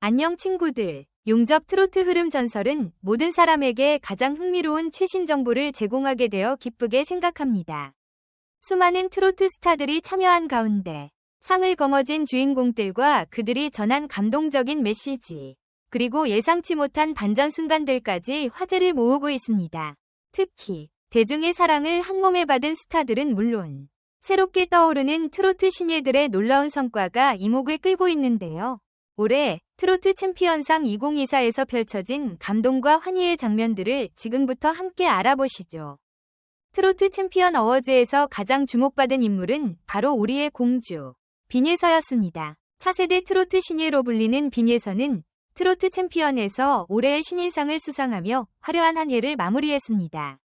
안녕 친구들. 용접 트로트 흐름 전설은 모든 사람에게 가장 흥미로운 최신 정보를 제공하게 되어 기쁘게 생각합니다. 수많은 트로트 스타들이 참여한 가운데 상을 거머쥔 주인공들과 그들이 전한 감동적인 메시지, 그리고 예상치 못한 반전 순간들까지 화제를 모으고 있습니다. 특히 대중의 사랑을 한몸에 받은 스타들은 물론 새롭게 떠오르는 트로트 신예들의 놀라운 성과가 이목을 끌고 있는데요. 올해 트로트 챔피언상 2024에서 펼쳐진 감동과 환희의 장면들을 지금부터 함께 알아보시죠. 트로트 챔피언 어워즈에서 가장 주목받은 인물은 바로 우리의 공주, 빈예서였습니다. 차세대 트로트 신예로 불리는 빈예서는 트로트 챔피언에서 올해의 신인상을 수상하며 화려한 한 해를 마무리했습니다.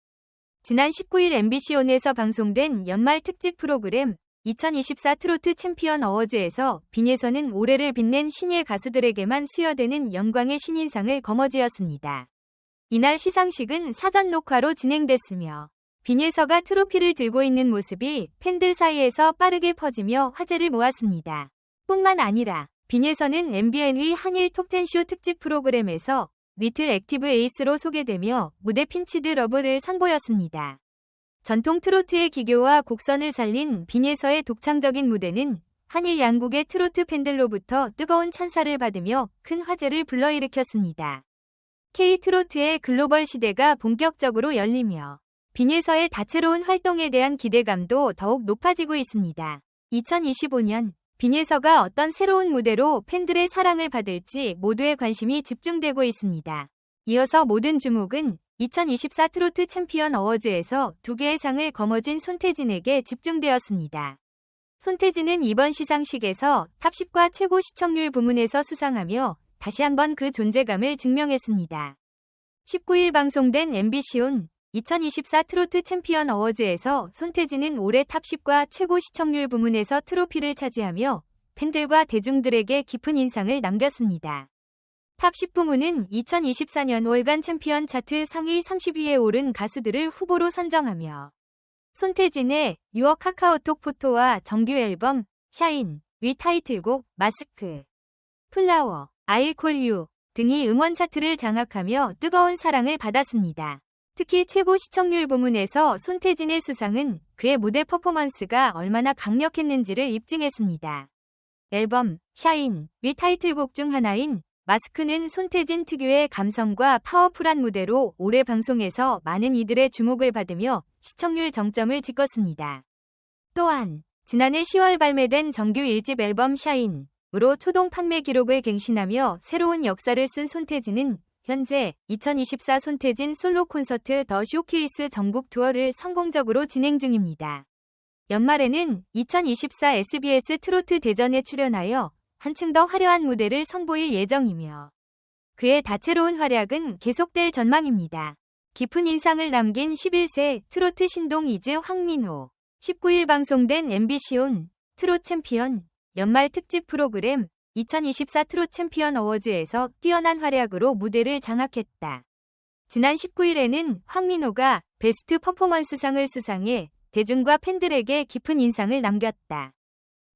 지난 19일 MBC온에서 방송된 연말 특집 프로그램 2024 트로트 챔피언 어워즈에서 빈예서는 올해를 빛낸 신예 가수들에게만 수여되는 영광의 신인상을 거머쥐었습니다. 이날 시상식은 사전 녹화로 진행됐으며 빈예서가 트로피를 들고 있는 모습이 팬들 사이에서 빠르게 퍼지며 화제를 모았습니다. 뿐만 아니라 빈예서는 MBN의 한일 톱10쇼 특집 프로그램에서 리틀 액티브 에이스로 소개되며 무대 핀치드 러브를 선보였습니다. 전통 트로트의 기교와 곡선을 살린 빈예서의 독창적인 무대는 한일 양국의 트로트 팬들로부터 뜨거운 찬사를 받으며 큰 화제를 불러일으켰습니다. K-트로트의 글로벌 시대가 본격적으로 열리며 빈예서의 다채로운 활동에 대한 기대감도 더욱 높아지고 있습니다. 2025년 빈예서가 어떤 새로운 무대로 팬들의 사랑을 받을지 모두의 관심이 집중되고 있습니다. 이어서 모든 주목은 2024 트로트 챔피언 어워즈에서 두 개의 상을 거머쥔 손태진에게 집중되었습니다. 손태진은 이번 시상식에서 탑10과 최고 시청률 부문에서 수상하며 다시 한번 그 존재감을 증명했습니다. 19일 방송된 MBC온 2024 트로트 챔피언 어워즈에서 손태진은 올해 탑10과 최고 시청률 부문에서 트로피를 차지하며 팬들과 대중들에게 깊은 인상을 남겼습니다. 탑10 부문은 2024년 월간 챔피언 차트 상위 30위에 오른 가수들을 후보로 선정하며 손태진의 6억 카카오톡 포토와 정규 앨범 샤인 위 타이틀곡 마스크 플라워 아이콜유 등이 음원 차트를 장악하며 뜨거운 사랑을 받았습니다. 특히 최고 시청률 부문에서 손태진의 수상은 그의 무대 퍼포먼스가 얼마나 강력했는지를 입증했습니다. 앨범 샤인 위 타이틀곡 중 하나인 마스크는 손태진 특유의 감성과 파워풀한 무대로 올해 방송에서 많은 이들의 주목을 받으며 시청률 정점을 찍었습니다. 또한 지난해 10월 발매된 정규 1집 앨범 샤인으로 초동 판매 기록을 갱신하며 새로운 역사를 쓴 손태진은 현재 2024 손태진 솔로 콘서트 더 쇼케이스 전국 투어를 성공적으로 진행 중입니다. 연말에는 2024 SBS 트로트 대전에 출연하여 한층 더 화려한 무대를 선보일 예정이며 그의 다채로운 활약은 계속될 전망입니다. 깊은 인상을 남긴 11세 트로트 신동 이즈 황민호 19일 방송된 MBC온 트롯 챔피언 연말 특집 프로그램 2024 트롯 챔피언 어워즈에서 뛰어난 활약으로 무대를 장악했다. 지난 19일에는 황민호가 베스트 퍼포먼스상을 수상해 대중과 팬들에게 깊은 인상을 남겼다.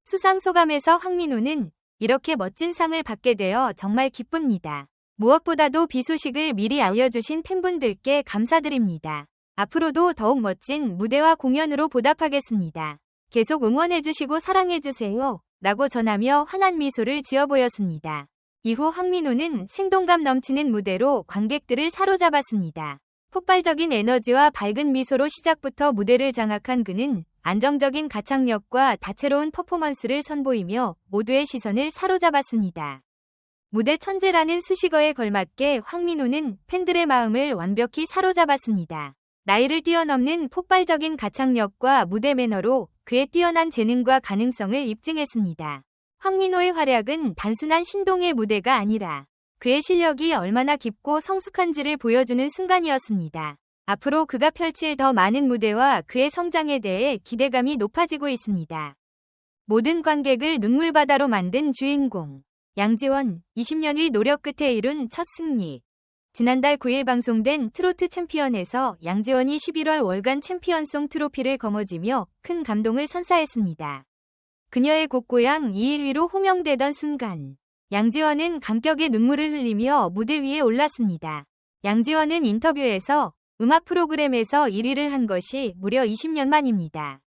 수상 소감에서 황민호는 이렇게 멋진 상을 받게 되어 정말 기쁩니다. 무엇보다도 비 소식을 미리 알려주신 팬분들께 감사드립니다. 앞으로도 더욱 멋진 무대와 공연으로 보답하겠습니다. 계속 응원해주시고 사랑해주세요. 라고 전하며 환한 미소를 지어 보였습니다. 이후 황민호는 생동감 넘치는 무대로 관객들을 사로잡았습니다. 폭발적인 에너지와 밝은 미소로 시작부터 무대를 장악한 그는 안정적인 가창력과 다채로운 퍼포먼스를 선보이며 모두의 시선을 사로잡았습니다. 무대 천재라는 수식어에 걸맞게 황민호는 팬들의 마음을 완벽히 사로잡았습니다. 나이를 뛰어넘는 폭발적인 가창력과 무대 매너로 그의 뛰어난 재능과 가능성을 입증했습니다. 황민호의 활약은 단순한 신동의 무대가 아니라 그의 실력이 얼마나 깊고 성숙한지를 보여주는 순간이었습니다. 앞으로 그가 펼칠 더 많은 무대와 그의 성장에 대해 기대감이 높아지고 있습니다. 모든 관객을 눈물바다로 만든 주인공 양지원 20년의 노력 끝에 이룬 첫 승리 지난달 9일 방송된 트로트 챔피언에서 양지원이 11월 월간 챔피언송 트로피를 거머쥐며 큰 감동을 선사했습니다. 그녀의 곡고향 2일 위로 호명되던 순간 양지원은 감격의 눈물을 흘리며 무대 위에 올랐습니다. 양지원은 인터뷰에서 음악 프로그램에서 1위를 한 것이 무려 20년 만입니다.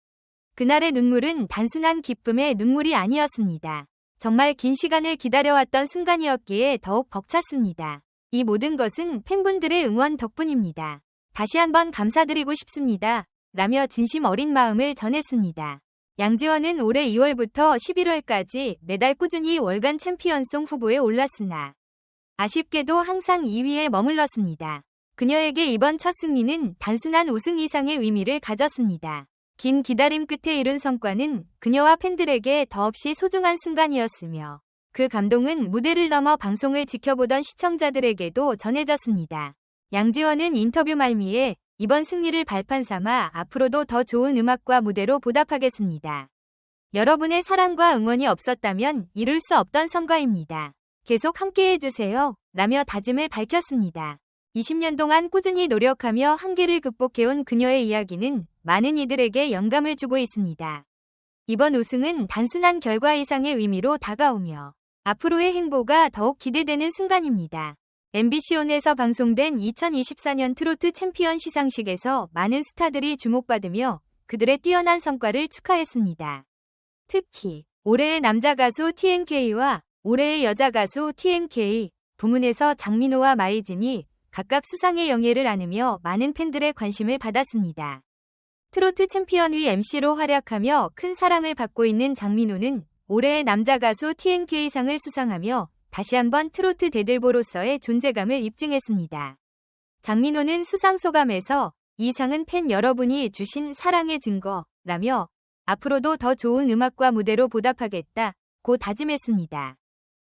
그날의 눈물은 단순한 기쁨의 눈물이 아니었습니다. 정말 긴 시간을 기다려왔던 순간이었기에 더욱 벅찼습니다. 이 모든 것은 팬분들의 응원 덕분입니다. 다시 한번 감사드리고 싶습니다. 라며 진심 어린 마음을 전했습니다. 양지원은 올해 2월부터 11월까지 매달 꾸준히 월간 챔피언송 후보에 올랐으나 아쉽게도 항상 2위에 머물렀습니다. 그녀에게 이번 첫 승리는 단순한 우승 이상의 의미를 가졌습니다. 긴 기다림 끝에 이룬 성과는 그녀와 팬들에게 더없이 소중한 순간이었으며 그 감동은 무대를 넘어 방송을 지켜보던 시청자들에게도 전해졌습니다. 양지원은 인터뷰 말미에 이번 승리를 발판 삼아 앞으로도 더 좋은 음악과 무대로 보답하겠습니다. 여러분의 사랑과 응원이 없었다면 이룰 수 없던 성과입니다. 계속 함께해주세요. 라며 다짐을 밝혔습니다. 20년 동안 꾸준히 노력하며 한계를 극복해온 그녀의 이야기는 많은 이들에게 영감을 주고 있습니다. 이번 우승은 단순한 결과 이상의 의미로 다가오며 앞으로의 행보가 더욱 기대되는 순간입니다. MBC온에서 방송된 2024년 트로트 챔피언 시상식에서 많은 스타들이 주목받으며 그들의 뛰어난 성과를 축하했습니다. 특히 올해의 남자 가수 TNK와 올해의 여자 가수 TNK 부문에서 장민호와 마이진이 각각 수상의 영예를 안으며 많은 팬들의 관심을 받았습니다. 트로트 챔피언위 MC로 활약하며 큰 사랑을 받고 있는 장민호는 올해의 남자 가수 TNK상을 수상하며 다시 한번 트로트 대들보로서의 존재감을 입증했습니다. 장민호는 수상 소감에서 이 상은 팬 여러분이 주신 사랑의 증거라며 앞으로도 더 좋은 음악과 무대로 보답하겠다 고 다짐했습니다.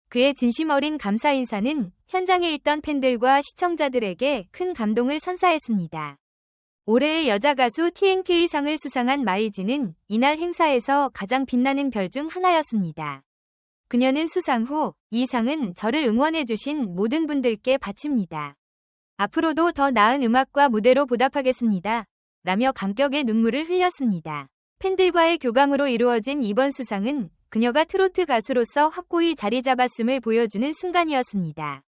그의 진심 어린 감사 인사는 현장에 있던 팬들과 시청자들에게 큰 감동을 선사했습니다. 올해의 여자 가수 TNK상을 수상한 마이지는 이날 행사에서 가장 빛나는 별 중 하나였습니다. 그녀는 수상 후 이 상은 저를 응원해주신 모든 분들께 바칩니다. 앞으로도 더 나은 음악과 무대로 보답하겠습니다. 라며 감격의 눈물을 흘렸습니다. 팬들과의 교감으로 이루어진 이번 수상은 그녀가 트로트 가수로서 확고히 자리 잡았음을 보여주는 순간이었습니다.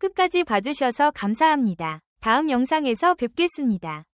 끝까지 봐주셔서 감사합니다. 다음 영상에서 뵙겠습니다.